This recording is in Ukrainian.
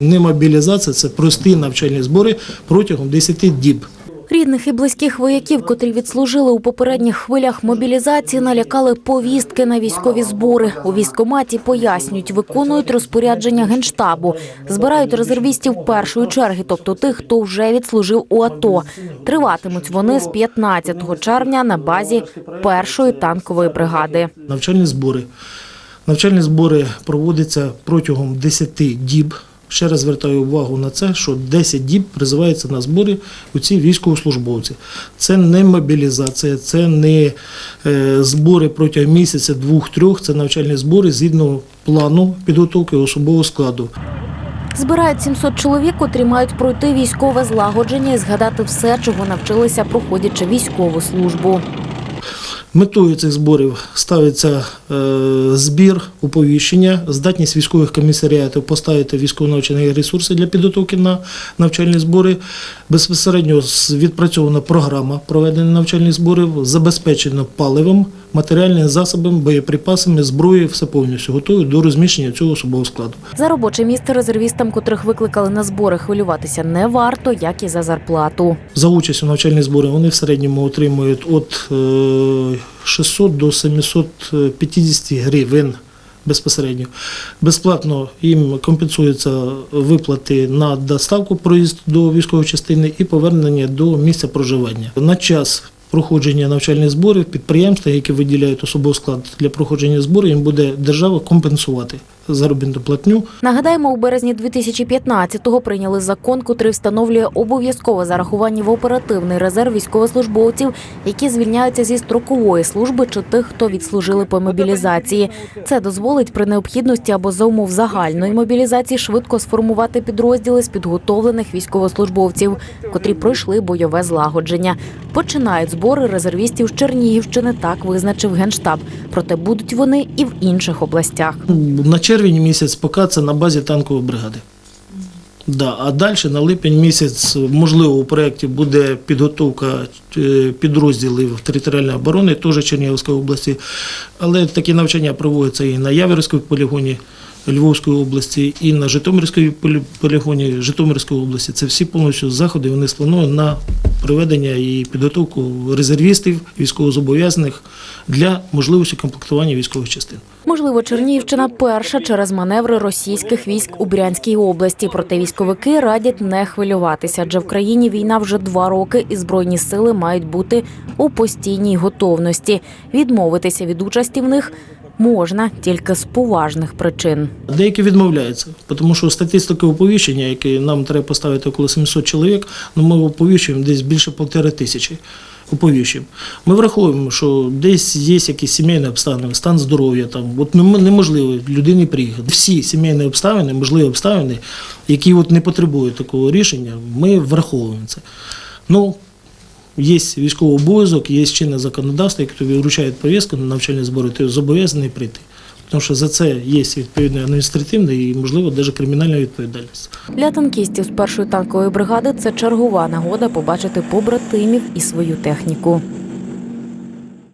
Не мобілізація, це прості навчальні збори протягом 10 діб. Рідних і близьких вояків, котрі відслужили у попередніх хвилях мобілізації, налякали повістки на військові збори. У військкоматі пояснюють, виконують розпорядження генштабу, збирають резервістів першої черги, тобто тих, хто вже відслужив у АТО. Триватимуть вони з 15 червня на базі першої танкової бригади. Навчальні збори. Навчальні збори проводяться протягом 10 діб. Ще раз звертаю увагу на це, що 10 діб призиваються на збори у ці військовослужбовці. Це не мобілізація, це не е, збори протягом місяця, двох-трьох, це навчальні збори згідно плану підготовки особового складу. Збирають 700 чоловік, котрі мають пройти військове злагодження і згадати все, чого навчилися, проходячи військову службу. Метою цих зборів ставиться е, збір, оповіщення, здатність військових комісаріатів поставити військово-навчальні ресурси для підготовки на навчальні збори. Безпосередньо відпрацьована програма проведення навчальних зборів, забезпечено паливом, матеріальними засобами, боєприпасами, зброєю, все повністю готові до розміщення цього особового складу. За робоче місце резервістам, котрих викликали на збори, хвилюватися не варто, як і за зарплату. За участь у навчальних зборах вони в середньому отримують від е, 600 до 750 гривень безпосередньо. Безплатно їм компенсуються виплати на доставку проїзд до військової частини і повернення до місця проживання. На час проходження навчальних зборів підприємства, які виділяють особовий склад для проходження зборів, їм буде держава компенсувати заробітну платню Нагадаємо, у березні 2015-го прийняли закон, котрий встановлює обов'язкове зарахування в оперативний резерв військовослужбовців, які звільняються зі строкової служби чи тих, хто відслужили по мобілізації. Це дозволить при необхідності або за умов загальної мобілізації швидко сформувати підрозділи з підготовлених військовослужбовців, котрі пройшли бойове злагодження. Починають збори резервістів з Чернігівщини, так визначив генштаб. Проте будуть вони і в інших областях. На червень місяць поки це на базі танкової бригади. Да, а далі на липень місяць, можливо, у проєкті буде підготовка е, підрозділів територіальної оборони, теж Чернігівської області. Але такі навчання проводяться і на Яворівському полігоні Львовської області, і на Житомирському полігоні Житомирської області. Це всі повністю заходи, вони сплановані на проведення і підготовку резервістів, військовозобов'язаних для можливості комплектування військових частин. Можливо, Чернігівщина перша через маневри російських військ у Брянській області. Проте військовики радять не хвилюватися, адже в країні війна вже два роки, і збройні сили мають бути у постійній готовності. Відмовитися від участі в них можна тільки з поважних причин. Деякі відмовляються, тому що статистика оповіщення, яке нам треба поставити около 700 чоловік, ну ми оповіщуємо десь більше полтори тисячі. Оповіщуємо. Ми враховуємо, що десь є якісь сімейні обставини, стан здоров'я. Там от нем- неможливо людині приїхати. Всі сімейні обставини, можливі обставини, які от не потребують такого рішення, ми враховуємо це. Ну, є військовий обов'язок, є чинне законодавство, яке тобі вручає повістку на навчальні збори, ти зобов'язаний прийти. Тому що за це є відповідна адміністративна і, можливо, навіть кримінальна відповідальність. Для танкістів з першої танкової бригади це чергова нагода побачити побратимів і свою техніку.